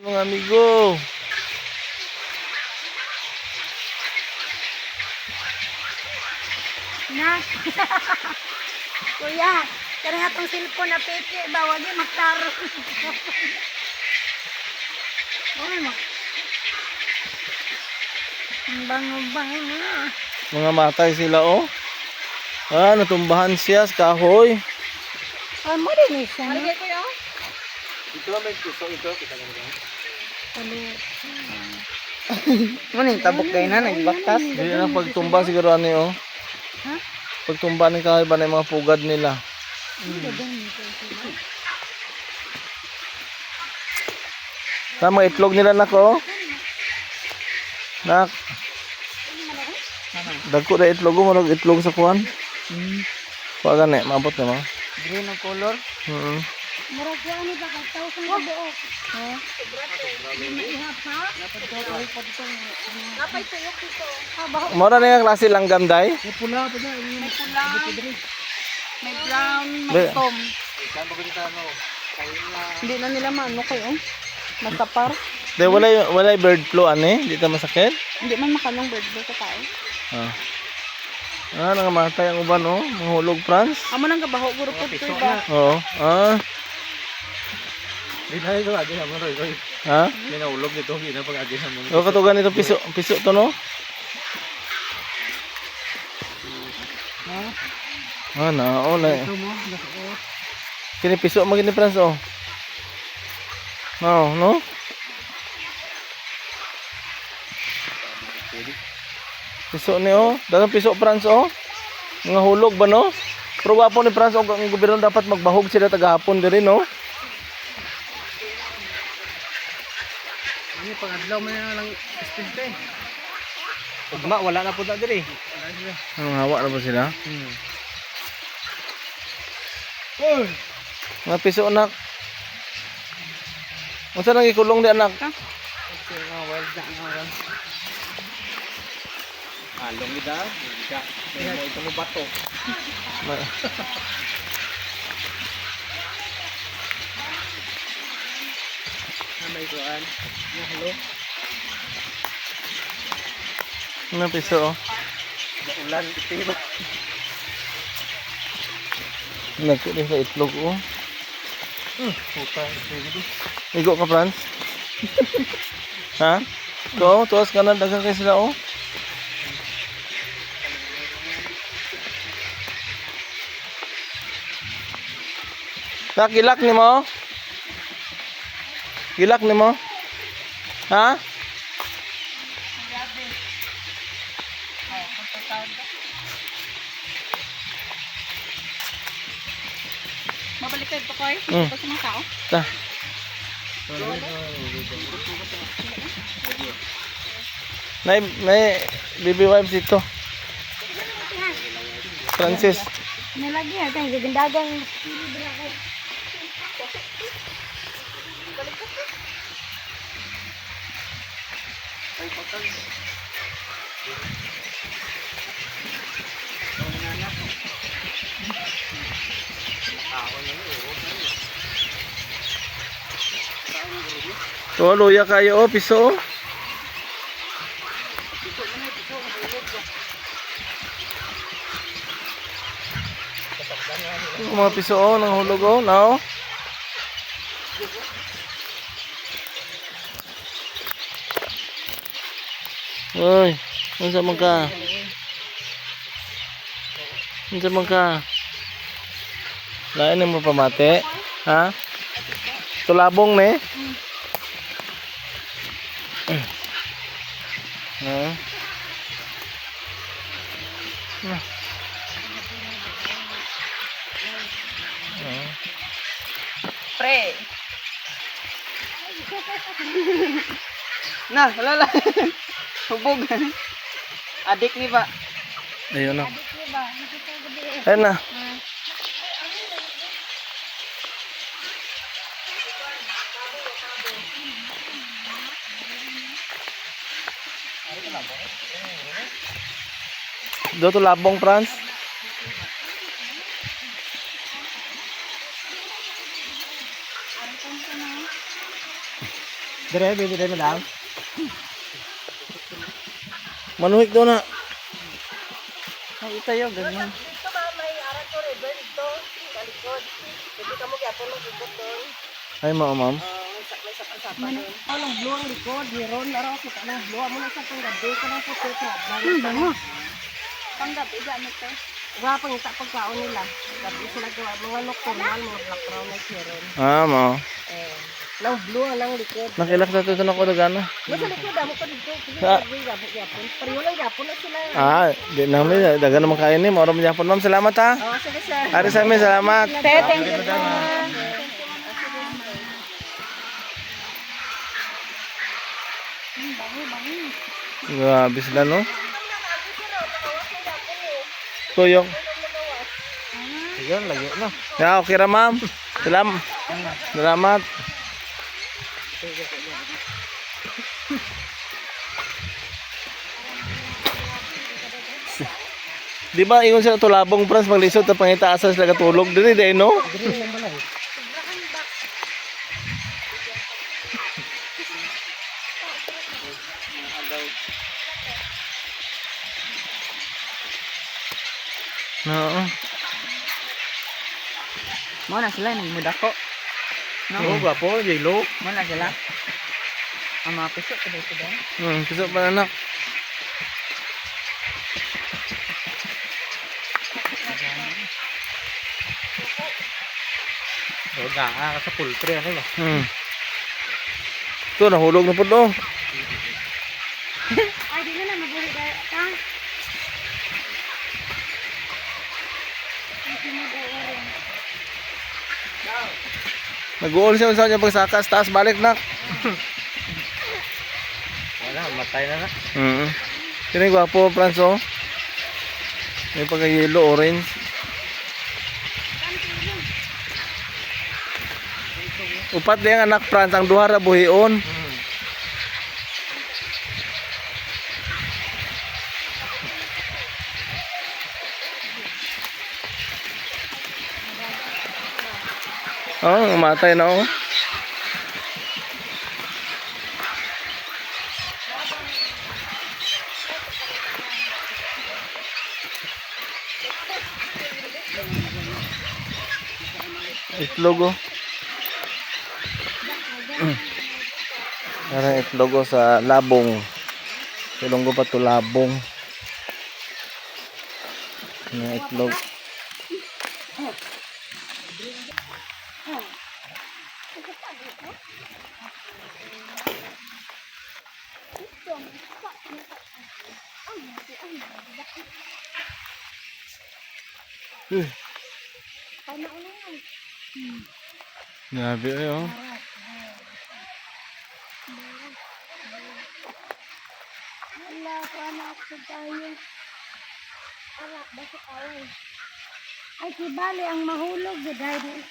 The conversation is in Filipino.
Mga amigo. Na. Kuya, kaya nga itong cellphone na peke, bawal niya magtaro. Uy, mo. Ang bango-bango na. Mga matay sila oh. Ah, natumbahan siya sa kahoy. Ah, mo din eh siya. no? Ito may puso ito. Kita mo ba? Ano? Ano yung tabok kayo na, nagbaktas? Hindi na pagtumba siguro ano oh. Ha? Pagtumba ng kahoy ba na yung mga pugad nila. Tama itlog nila nako. Nak. Dagko na itlog mo mag itlog sa kuan. Hmm. Wa gani maabot na mo. Green ang color. Mm. Murag ko ano ba kay tao sa buok. Ha? Napay tuyok dito. Mora na yung klase langgam day. May pula pa dyan. May pula. May brown, may tom. Hindi na nila maano kayo. Masapar. Day wala wala bird flu ani, di ta masakit. Hindi man makanong bird flu sa tao. Ah. Ah, nangamatay ang uban oh, mahulog France. Amo nang gabaho guro po ito ba? Oo. Ah, Di tayo ito, adi naman. Ito, ha? Minaulog nito, hindi na pag-adi naman. O katugan ito piso, piso to no? Ah, na, nako. Kini piso mo gini France oh. No, no? Piso ni oh, dagang piso France oh. Hulog ba no? Pero wapo ni France oh, ang gobyerno dapat magbahog sila tagahapon diri no. Pang-adlaw mo na lang speed ka eh. Ugma, wala na po na diri. Ang hawa na ba sila? Hmm. Mga piso anak. Unsa nang ikulong di anak? Okay, mga wild na ang wild. Along ida, ida. May mo itong bato. Ma- Na may kuan. Na hello. Mga piso oh. Ulan, tiba. Nagkulit sa itlog oh. Puta, sige. Igo ka, Franz? ha? Ito, tuwas ka na, dagang kayo sila, oh. Nak, gilak ni mo? Gilak ni mo? Ha? Mabalik kayo pa koy. Mm. Sa mga tao. Ta. May, may baby wipes dito. Francis. Nalagi ha, kaya gagandagang To, luya kayo, oh, piso, oh. Mga piso, oh, nang hulog, oh, na, oh. Uy, unsa man ka? Unsa man ka? Lain mo pamate? Ha? Tulabong ne? Ha? na, wala lang. Hubog. Adik ni ba? Ayun na. Ayun na. Do to labong Franz. Dire, dire, dire, madam. Manuhik daw na. Ay, ito yung ganyan. Ay, ma'am, ma'am. Blue ang likod, meron araw kita ng blue mo na sa panggabi ko lang sa puto. Panggabi gamit to. Wa pang ita pagkaon nila. Gabi sila gawa mga nocturnal mo black brown na meron. Ah, ma'am. Eh, nang blue ang lang likod. Nakilak sa ito na ko gana. Basta likod amo ko dito. Ah. Sige, yapon. Pero lang yapon na sila. Ah, di namin. Daga naman kayo ni. Mauram niya po, ma'am. Salamat ha. Oh, sige sir. Ari sa amin, salamat. Thank you. Grabe sila, no? Tuyok. Ayun, layo na. Ya, okay ra, ma'am. Salam. Salamat. Di ba ingon sila tulabong pras maglisod ta pangitaasa sila katulog diri day no? Balay. Oo. Mo na sila, nagmudako. No? Oo, gwapo, yelo. Mo na sila. Ang mga piso, kada ito ba? Hmm, kiso pa anak. Nga, sa poultry, ano ba? Hmm. Ito nahulog na po do. Ay, di na na dahil. Ha? Nag-uol siya sa kanya pagsakas taas balik nak. Wala, matay na na. Mm. Kini gwapo Franso. May pagka yellow orange. Upat din ang anak Franz ang duha ra buhion. Oh, matay na oh. Itlog oh. Parang itlog sa labong. Tulong ko pa to labong. Ano itlog. Uh. Grabe ay oh. Wala, paano ako tayo? Wala, basta away. Ay, si Bali ang mahulog. Dahil